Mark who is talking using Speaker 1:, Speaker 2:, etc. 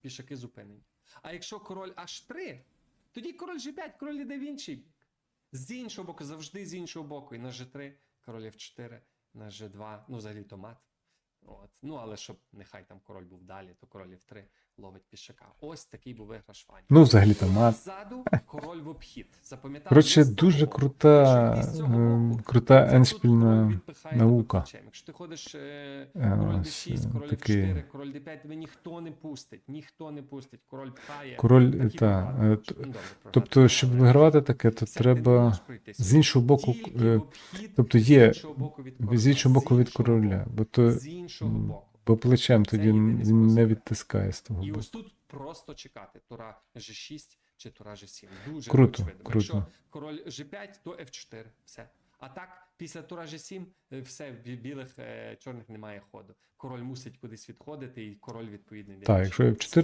Speaker 1: пішаки зупинені. А якщо король H3, тоді король G5, король іде в інший бік. З іншого боку, завжди з іншого боку. І на G3, король F4, на G2, ну взагалі то мат. От. Ну, але щоб нехай там король був далі, то король F3 ловить пішака. Ось такий був виграш Фані.
Speaker 2: Ну, взагалі то мат.
Speaker 1: Ззаду король в обхід. Запам'ятали?
Speaker 2: Коротше, дуже крута, ем,
Speaker 1: боку,
Speaker 2: крута еншпільна наука.
Speaker 1: Якщо ти ходиш е,
Speaker 2: Е,
Speaker 1: король
Speaker 2: ось,
Speaker 1: d6,
Speaker 2: е,
Speaker 1: король
Speaker 2: такий-
Speaker 1: f4, король d5, тебе ніхто не пустить, ніхто не пустить, король пхає.
Speaker 2: Король, та, е,
Speaker 1: Ну,
Speaker 2: Тобто, щоб вигравати таке, то треба з іншого боку, е, тобто
Speaker 1: з
Speaker 2: є з іншого боку від короля, бо то
Speaker 1: іншого боку.
Speaker 2: бо плечем
Speaker 1: Це
Speaker 2: тоді не відтискає з того
Speaker 1: І
Speaker 2: боку.
Speaker 1: ось тут просто чекати. Тура G6 чи тура G7. Дуже
Speaker 2: Круто,
Speaker 1: очевидно.
Speaker 2: круто.
Speaker 1: Якщо король G5, то F4. Все. А так, після тура G7, е, все, в білих, е, чорних немає ходу. Король мусить кудись відходити, і король відповідний.
Speaker 2: Так, якщо. F4